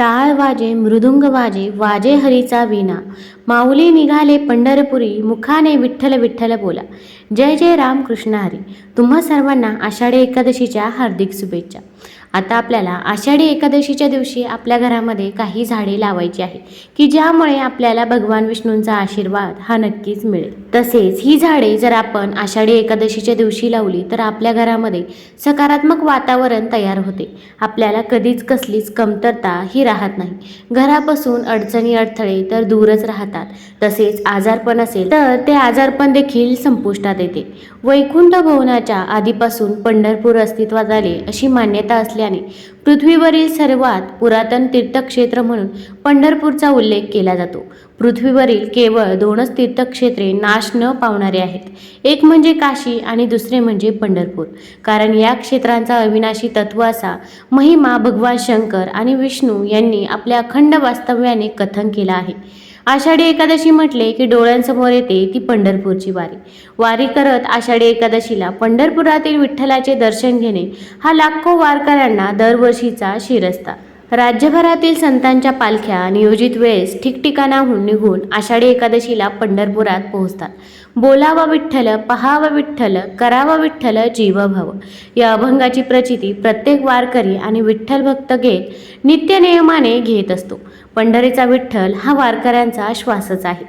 टाळ वाजे मृदुंग वाजे वाजे हरीचा विना माऊली निघाले पंढरपुरी मुखाने विठ्ठल विठ्ठल बोला. जय जय राम कृष्ण हरी. तुम्हा सर्वांना आषाढी एकादशीच्या हार्दिक शुभेच्छा. आता आपल्याला आषाढी एकादशीच्या दिवशी आपल्या घरामध्ये काही झाडे लावायची आहे की ज्यामुळे आपल्याला भगवान विष्णूंचा आशीर्वाद हा नक्कीच मिळेल. तसेच ही झाडे जर आपण आषाढी एकादशीच्या दिवशी लावली तर आपल्या घरामध्ये सकारात्मक वातावरण तयार होते. आपल्याला कधीच कसलीच कमतरता ही राहत नाही. घरापासून अडचणी अडथळे तर दूरच राहतात. तसेच आजारपण असेल तर ते आजारपण देखील संपुष्टात येते. वैकुंठ भवनाच्या आधीपासून पंढरपूर अस्तित्वात आले अशी मान्यता असली असल्याने पृथ्वीवरील सर्वात पुरातन तीर्थक्षेत्र म्हणून पंढरपूरचा उल्लेख केला जातो. पृथ्वीवरील केवळ दोनच तीर्थक्षेत्रे नाश न पावणारे आहेत. एक म्हणजे काशी आणि दुसरे म्हणजे पंढरपूर. कारण या क्षेत्रांचा अविनाशी तत्व असा महिमा भगवान शंकर आणि विष्णू यांनी आपल्या अखंड वास्तव्याने कथन केला आहे. आषाढी एकादशी म्हटले की डोळ्यांसमोर येते ती पंढरपूरची वारी. वारी करत आषाढी एकादशीला पंढरपुरातील विठ्ठलाचे दर्शन घेणे हा लाखो वारकऱ्यांना दरवर्षीचा शिरस्ता. राज्यभरातील संतांच्या पालख्या नियोजित वेळेस ठिकठिकाणाहून निघून आषाढी एकादशीला पंढरपुरात पोहोचतात. बोलावा विठ्ठल पहावा विठ्ठल करावा विठ्ठल जीवभव. या अभंगाची प्रचिती प्रत्येक वारकरी आणि विठ्ठल भक्त घेत नित्यनियमाने घेत असतो. पंढरीचा विठ्ठल हा वारकऱ्यांचा श्वासच आहे.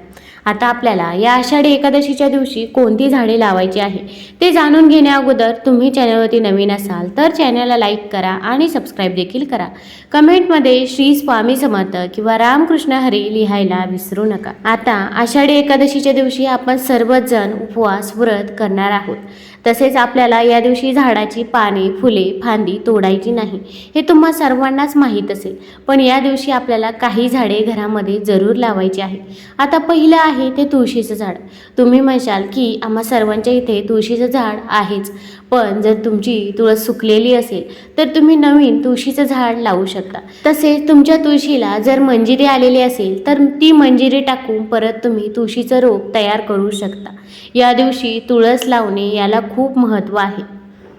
आता आपल्याला या आषाढी एकादशीच्या दिवशी कोणती झाडे लावायची आहे ते जाणून घेण्या अगोदर तुम्ही चॅनलवरती नवीन असाल तर चॅनलला लाईक करा आणि सबस्क्राईब देखील करा. कमेंटमध्ये श्री स्वामी समर्थ किंवा रामकृष्ण हरी लिहायला विसरू नका. आता आषाढी एकादशीच्या दिवशी आपण सर्वजण उपवास व्रत करणार आहोत. तसेच आपल्याला या दिवशी झाडाची पाने फुले फांदी तोडायची नाही हे तुम्हा सर्वांनाच माहीत असेल. पण या दिवशी आपल्याला काही झाडे घरामध्ये जरूर लावायची आहे. आता पहिलं आहे ते तुळशीचं झाड. तुम्ही म्हणशाल की आम्हा सर्वांच्या इथे तुळशीचं झाड आहेच. पण जर तुमची तुळस सुकलेली असेल तर तुम्ही नवीन तुळशीचं झाड लावू शकता. तसेच तुमच्या तुळशीला जर मंजिरी आलेली असेल तर ती मंजिरी टाकून परत तुम्ही तुळशीचं रोप तयार करू शकता. या दिवशी तुळस लावणे याला खूप महत्त्व आहे.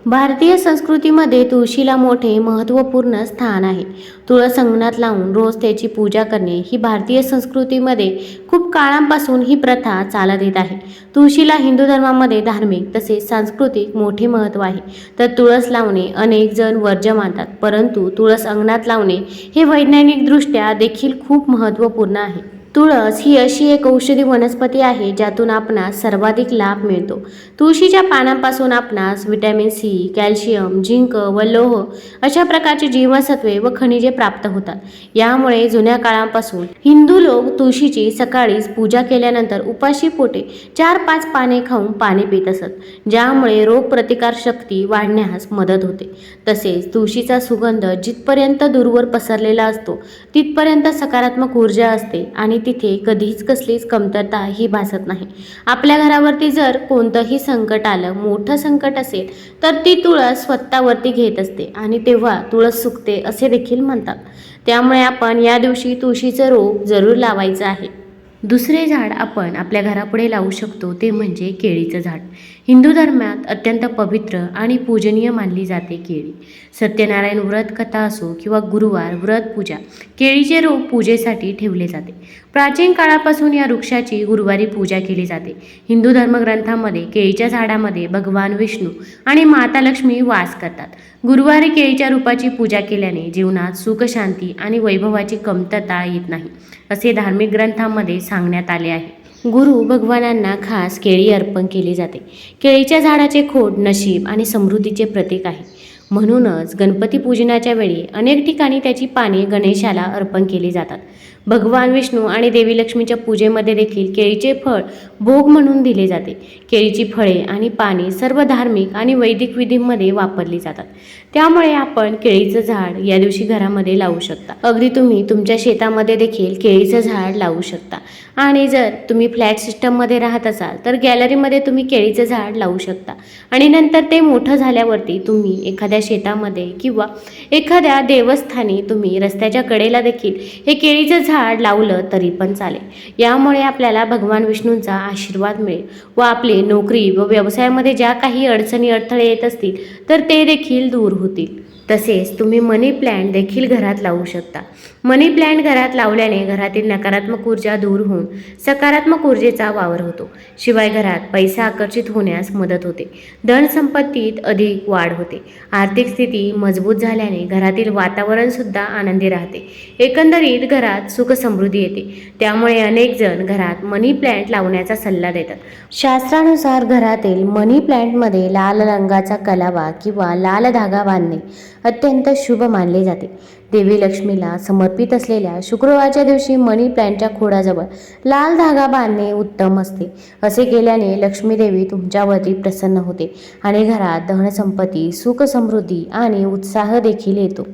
भारतीय संस्कृतीमध्ये तुळशीला मोठे महत्त्वपूर्ण स्थान आहे. तुळस अंगणात लावून रोज त्याची पूजा करणे ही भारतीय संस्कृतीमध्ये खूप काळांपासून ही प्रथा चालत येत आहे. तुळशीला हिंदू धर्मामध्ये धार्मिक तसेच सांस्कृतिक मोठे महत्त्व आहे. तर तुळस लावणे अनेक जण वर्ज्य मानतात परंतु तुळस अंगणात लावणे हे वैज्ञानिकदृष्ट्या देखील खूप महत्त्वपूर्ण आहे. तुळस ही अशी एक औषधी वनस्पती आहे ज्यातून आपणास सर्वाधिक लाभ मिळतो. तुळशीच्या पानांपासून आपणास विटॅमिन सी कॅल्शियम झिंक व लोह अशा प्रकारची जीवनसत्वे व खनिजे प्राप्त होतात. यामुळे जुन्या काळापासून हिंदू लोक तुळशीची सकाळीच पूजा केल्यानंतर उपाशी पोटे चार पाच पाने खाऊन पाणी पित असत ज्यामुळे रोगप्रतिकार शक्ती वाढण्यास मदत होते. तसेच तुळशीचा सुगंध जिथपर्यंत दूरवर पसरलेला असतो तिथपर्यंत सकारात्मक ऊर्जा असते आणि तिथे कधीच कसलीच कमतरता ही भासत नाही. आपल्या घरावरती जर कोणतंही संकट आलं मोठं संकट असेल तर ती तुळस स्वतःवरती घेत असते आणि तेव्हा तुळस सुकते असे देखील म्हणतात. त्यामुळे आपण या दिवशी तुळशीचं रोप जरूर लावायचं आहे. दुसरे झाड आपण आपल्या घरापुढे लावू शकतो ते म्हणजे केळीचं झाड. हिंदू धर्मात अत्यंत पवित्र आणि पूजनीय मानली जाते केळी. सत्यनारायण व्रत कथा असो किंवा गुरुवार व्रत पूजा केळीचे रोप पूजेसाठी ठेवले जाते. प्राचीन काळापासून या वृक्षाची गुरुवारी पूजा केली जाते. हिंदू धर्मग्रंथामध्ये केळीच्या झाडामध्ये भगवान विष्णू आणि माता लक्ष्मी वास करतात. गुरुवारी केळीच्या रूपाची पूजा केल्याने जीवनात सुखशांती आणि वैभवाची कमतरता येत नाही असे धार्मिक ग्रंथांमध्ये सांगण्यात आले आहे. गुरु भगवानांना खास केळी अर्पण केली जाते. केळीच्या झाडाचे खोड नशीब आणि समृद्धीचे प्रतीक आहे. म्हणूनच गणपती पूजनाच्या वेळी अनेक ठिकाणी त्याची पाने गणेशाला अर्पण केली जातात. भगवान विष्णू आणि देवी लक्ष्मीच्या पूजेमध्ये देखील केळीचे फळ भोग म्हणून दिले जाते. केळीची फळे आणि पाने सर्व धार्मिक आणि वैदिक विधींमध्ये वापरली जातात. त्यामुळे आपण केळीचं झाड या दिवशी घरामध्ये लावू शकता. अगदी तुम्ही तुमच्या शेतामध्ये देखील केळीचं झाड लावू शकता. आणि जर तुम्ही फ्लॅट सिस्टममध्ये राहत असाल तर गॅलरीमध्ये तुम्ही केळीचं झाड लावू शकता. आणि नंतर ते मोठं झाल्यावरती तुम्ही एखाद्या शेतामध्ये किंवा एखाद्या देवस्थानी तुम्ही रस्त्याच्या कडेला देखील हे केळीचं झाड झाड लावलं तरी पण चालेल. यामुळे आपल्याला भगवान विष्णूंचा आशीर्वाद मिळेल व आपली नोकरी व व्यवसायामध्ये ज्या काही अडचणी अडथळे येत असतील तर ते देखील दूर होतील. तसेच तुम्ही मनी प्लॅन्ट देखील घरात लावू शकता. मनी प्लॅन्ट घरात लावल्याने घरातील नकारात्मक ऊर्जा दूर होऊन सकारात्मक ऊर्जेचा वावर होतो. शिवाय घरात पैसा आकर्षित होण्यास मदत होते. धनसंपत्तीत अधिक वाढ होते. आर्थिक स्थिती मजबूत झाल्याने घरातील वातावरणसुद्धा आनंदी राहते. एकंदरीत घरात सुखसमृद्धी येते. त्यामुळे अनेक जण घरात मनी प्लॅन्ट लावण्याचा सल्ला देतात. शास्त्रानुसार घरातील मनी प्लॅन्टमध्ये लाल रंगाचा कलावा किंवा लाल धागा बांधणे अत्यंत शुभ मानले जाते. देवी लक्ष्मीला समर्पित असलेल्या शुक्रवारच्या दिवशी मनी प्लॅन्टच्या खोडाजवळ लाल धागा बांधणे उत्तम असते. असे केल्याने लक्ष्मी देवी तुमच्यावरती प्रसन्न होते आणि घरात धनसंपत्ती सुख समृद्धी आणि उत्साह देखील येतो.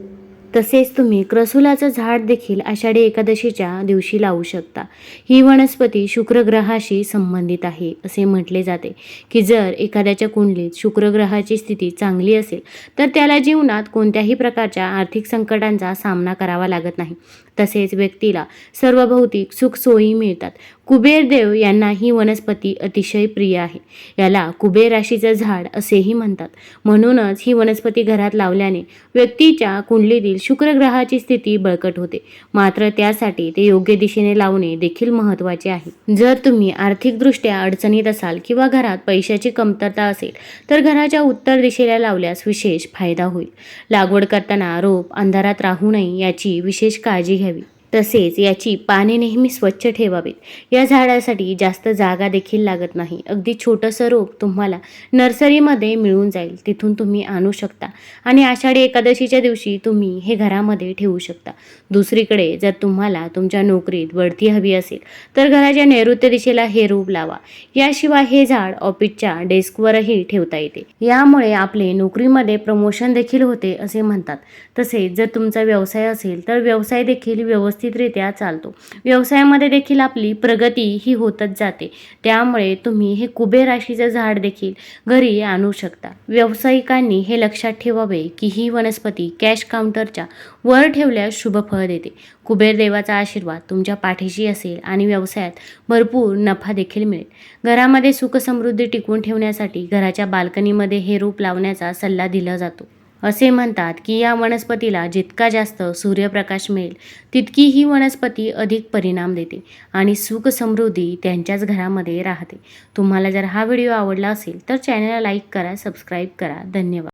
तसेच तुम्ही क्रसुलाचं झाड देखील आषाढी एकादशीच्या दिवशी लावू शकता. ही वनस्पती शुक्रग्रहाशी संबंधित आहे असे म्हटले जाते. की जर एखाद्याच्या कुंडलीत शुक्रग्रहाची स्थिती चांगली असेल तर त्याला जीवनात कोणत्याही प्रकारच्या आर्थिक संकटांचा सामना करावा लागत नाही. तसेच व्यक्तीला सर्व भौतिक सुखसोयी मिळतात. कुबेर देव यांना ही वनस्पती अतिशय प्रिय आहे. याला कुबेर राशीचं झाड असेही म्हणतात. म्हणूनच ही वनस्पती घरात लावल्याने व्यक्तीच्या कुंडलीतील शुक्रग्रहाची स्थिती बळकट होते. मात्र त्यासाठी ते योग्य दिशेने लावणे देखील महत्त्वाचे आहे. जर तुम्ही आर्थिकदृष्ट्या अडचणीत असाल किंवा घरात पैशाची कमतरता असेल तर घराच्या उत्तर दिशेला लावल्यास विशेष फायदा होईल. लागवड करताना रोप अंधारात राहू नये याची विशेष काळजी घ्यावी. तसेच याची पाने नेहमी स्वच्छ ठेवावीत. या झाडासाठी जास्त जागा देखील लागत नाही. अगदी छोटंसं रोप तुम्हाला नर्सरीमध्ये मिळून जाईल. तिथून तुम्ही आणू शकता. आणि आषाढी एकादशीच्या दिवशी तुम्ही हे घरामध्ये ठेवू शकता. दुसरीकडे जर तुम्हाला तुमच्या नोकरीत बढती हवी असेल तर घराच्या नैऋत्य दिशेला हे रोप लावा. याशिवाय हे झाड ऑफिसच्या डेस्कवरही ठेवता येते. यामुळे आपले नोकरीमध्ये प्रमोशन देखील होते असे म्हणतात. तसेच जर तुमचा व्यवसाय असेल तर व्यवसाय देखील व्यवस्थितरित्या चालतो. व्यवसायामध्ये देखील आपली प्रगती ही होतच जाते. त्यामुळे तुम्ही हे कुबेर राशीचं झाड देखील घरी आणू शकता. व्यावसायिकांनी हे लक्षात ठेवावे की ही वनस्पती कॅश काउंटरच्या वर ठेवल्यास शुभ फळ देते. कुबेर देवाचा आशीर्वाद तुमच्या पाठीशी असेल आणि व्यवसायात भरपूर नफा देखील मिळेल. घरामध्ये सुख समृद्धी टिकवून ठेवण्यासाठी घराच्या बाल्कनीमध्ये हे रूप लावण्याचा सल्ला दिला जातो. असे म्हणतात की या वनस्पतीला जितका जास्त सूर्यप्रकाश मिळेल तितकी ही वनस्पती अधिक परिणाम देते आणि सुख समृद्धी त्यांच्याच घरामध्ये राहते. तुम्हाला जर हा व्हिडिओ आवडला असेल तर चॅनलला लाईक करा सबस्क्राईब करा. धन्यवाद.